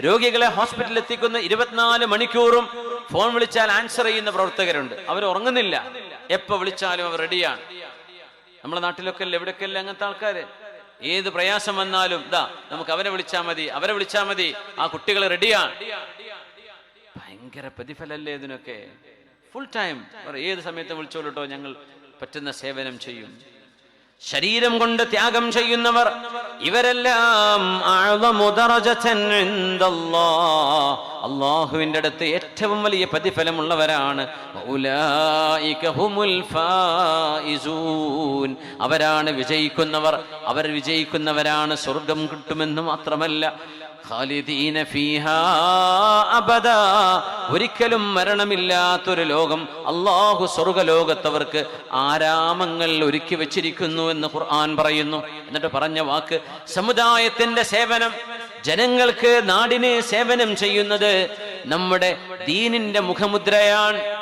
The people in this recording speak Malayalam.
രോഗികളെ ഹോസ്പിറ്റലിൽ എത്തിക്കുന്ന ഇരുപത്തിനാല് മണിക്കൂറും ഫോൺ വിളിച്ചാൽ ആൻസർ ചെയ്യുന്ന പ്രവർത്തകരുണ്ട്. അവർ ഉറങ്ങുന്നില്ല. എപ്പോ വിളിച്ചാലും അവർ റെഡിയാണ് നമ്മുടെ നാട്ടിലൊക്കെ അല്ലേ? എവിടെയൊക്കെ അല്ലേ അങ്ങനത്തെ ആൾക്കാര്? ഏത് പ്രയാസം വന്നാലും ഇതാ നമുക്ക് അവരെ വിളിച്ചാൽ മതി അവരെ വിളിച്ചാൽ മതി. ആ കുട്ടികൾ റെഡിയാണ് ഭയങ്കര പ്രതിഫലല്ലേ ഇതിനൊക്കെ? ഫുൾ ടൈം ഏത് സമയത്ത് വിളിച്ചോളൂട്ടോ ഞങ്ങൾ പറ്റുന്ന സേവനം ചെയ്യും. ശരീരം കൊണ്ട് ത്യാഗം ചെയ്യുന്നവർ ഇവരെല്ലാം. അള്ളാഹുവിന്റെ അടുത്ത് ഏറ്റവും വലിയ പ്രതിഫലമുള്ളവരാണ്. അവരാണ് വിജയിക്കുന്നവർ. അവർ വിജയിക്കുന്നവരാണ് സ്വർഗം കിട്ടുമെന്ന് മാത്രമല്ല. ഒരിക്കലും മരണമില്ലാത്തൊരു ലോകം അള്ളാഹു സ്വർഗലോകത്തവർക്ക് ആരാമങ്ങൾ ഒരുക്കി വെച്ചിരിക്കുന്നു എന്ന് ഖുർആൻ പറയുന്നു. എന്നിട്ട് പറഞ്ഞ വാക്ക് സമുദായത്തിന്റെ സേവനം ജനങ്ങൾക്ക് നാടിനെ സേവനം ചെയ്യുന്നത് നമ്മുടെ ദീനിന്റെ മുഖമുദ്രയാണ്.